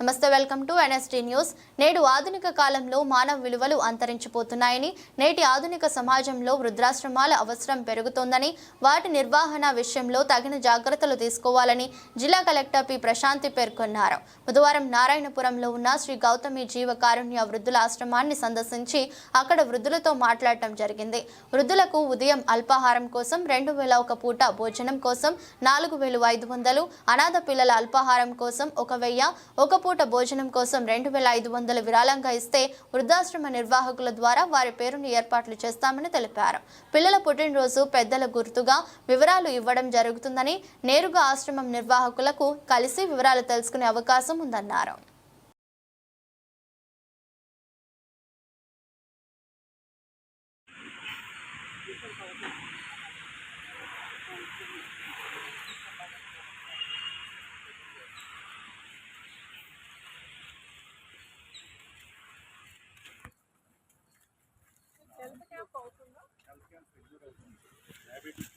నమస్తే welcome to NST news. నేడు ఆధునిక కాలంలో మానవ విలువలు అంతరించిపోతున్నాయని నేటి ఆధునిక సమాజంలో వృద్ధాశ్రమాల అవసరం పెరుగుతోందని వాటి నిర్వహణ విషయంలో తగిన జాగ్రత్తలు తీసుకోవాలని జిల్లా కలెక్టర్ పి. ప్రశాంతి పేర్కొన్నారు. బుధవారం నారాయణపురంలో ఉన్న శ్రీ గౌతమి జీవకారుణ్య వృద్ధుల ఆశ్రమాన్ని సందర్శించి అక్కడ వృద్ధులతో మాట్లాడటం జరిగింది. వృద్ధులకు ఉదయం అల్పాహారం కోసం రెండు వేల ఒక పూట భోజనం కోసం నాలుగు వేలు ఐదు వందలు అనాథ పిల్లల అల్పాహారం కోసం ఒక వెయ్యి ఒక పూట భోజనం కోసం రెండు వేల ఐదు వందలు విరాళంగా ఇస్తే వృద్ధాశ్రమ నిర్వాహకుల ద్వారా వారి పేరును ఏర్పాట్లు చేస్తామని తెలిపారు. పిల్లల పుట్టినరోజు పెద్దల గుర్తుగా వివరాలు ఇవ్వడం జరుగుతుందని నేరుగా ఆశ్రమం నిర్వాహకులకు కలిసి వివరాలు తెలుసుకునే అవకాశం ఉందన్నారు. హెల్త్ క్యాంప్ అవుతుంది. డయాబెటీస్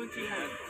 คนจีน